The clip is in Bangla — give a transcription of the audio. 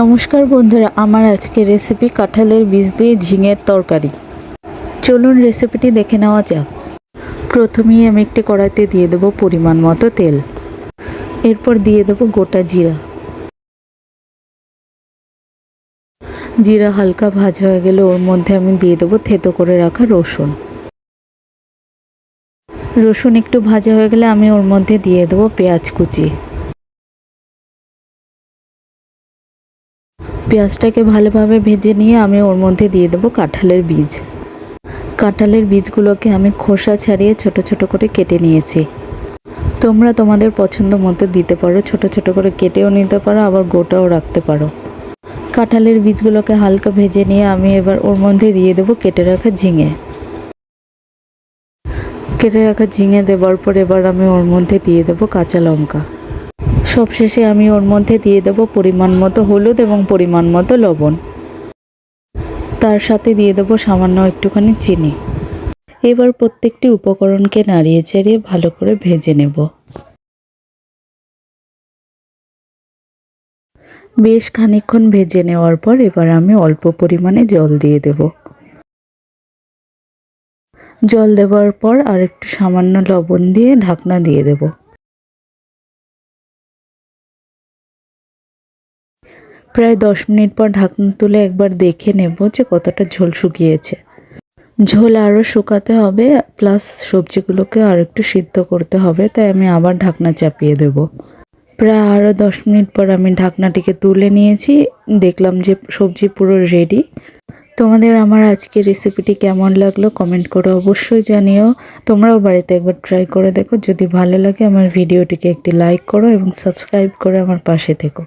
নমস্কার বন্ধুরা, আমার আজকের রেসিপি কাঁঠালের বীজ দিয়ে ঝিঙের তরকারি। চলুন রেসিপিটি দেখে নেওয়া যাক। প্রথমেই আমি একটি কড়াইতে দিয়ে দেবো পরিমাণ মতো তেল। এরপর দিয়ে দেবো গোটা জিরা। জিরা হালকা ভাজা হয়ে গেলে ওর মধ্যে আমি দিয়ে দেবো থেতো করে রাখা রসুন। রসুন একটু ভাজা হয়ে গেলে আমি ওর মধ্যে দিয়ে দেবো পেঁয়াজ কুচি। পেঁয়াজটাকে ভালোভাবে ভেজে নিয়ে আমি ওর মধ্যে দিয়ে দেবো কাঁঠালের বীজ। কাঁঠালের বীজগুলোকে আমি খোসা ছাড়িয়ে ছোট ছোট করে কেটে নিয়েছি। তোমরা তোমাদের পছন্দ মতো দিতে পারো, ছোট ছোট করে কেটেও নিতে পারো, আবার গোটাও রাখতে পারো। কাঁঠালের বীজগুলোকে হালকা ভেজে নিয়ে আমি এবার ওর মধ্যে দিয়ে দেবো কেটে রাখা ঝিঙে। কেটে রাখা ঝিঙে দেওয়ার পর এবার আমি ওর মধ্যে দিয়ে দেবো কাঁচা লঙ্কা। সবশেষে আমি ওর মধ্যে দিয়ে দেব পরিমাণ মতো হলুদ এবং পরিমাণ মতো লবণ। তার সাথে দিয়ে দেবো সামান্য একটুখানি চিনি। এবার প্রত্যেকটি উপকরণকে নাড়িয়ে চাড়িয়ে ভালো করে ভেজে নেব। বেশ খানিকক্ষণ ভেজে নেওয়ার পর এবার আমি অল্প পরিমাণে জল দিয়ে দেব। জল দেওয়ার পর আর একটু সামান্য লবণ দিয়ে ঢাকনা দিয়ে দেবো। প্রায় দশ মিনিট পর ঢাকনা তুলে একবার দেখে নেব যে কতটা ঝোল শুকিয়েছে। ঝোল আরও শুকাতে হবে, প্লাস সবজিগুলোকে আর একটু সিদ্ধ করতে হবে, তাই আমি আবার ঢাকনা চাপিয়ে দেব। প্রায় আরও দশ মিনিট পর আমি ঢাকনাটিকে তুলে নিয়েছি, দেখলাম যে সবজি পুরো রেডি তোমাদের আমার আজকের রেসিপিটি কেমন লাগল কমেন্ট করে অবশ্যই জানিও। তোমরাও বাড়িতে একবার ট্রাই করে দেখো, যদি ভালো লাগে আমার ভিডিওটিকে একটি লাইক করো এবং সাবস্ক্রাইব করে আমার পাশে থেকো।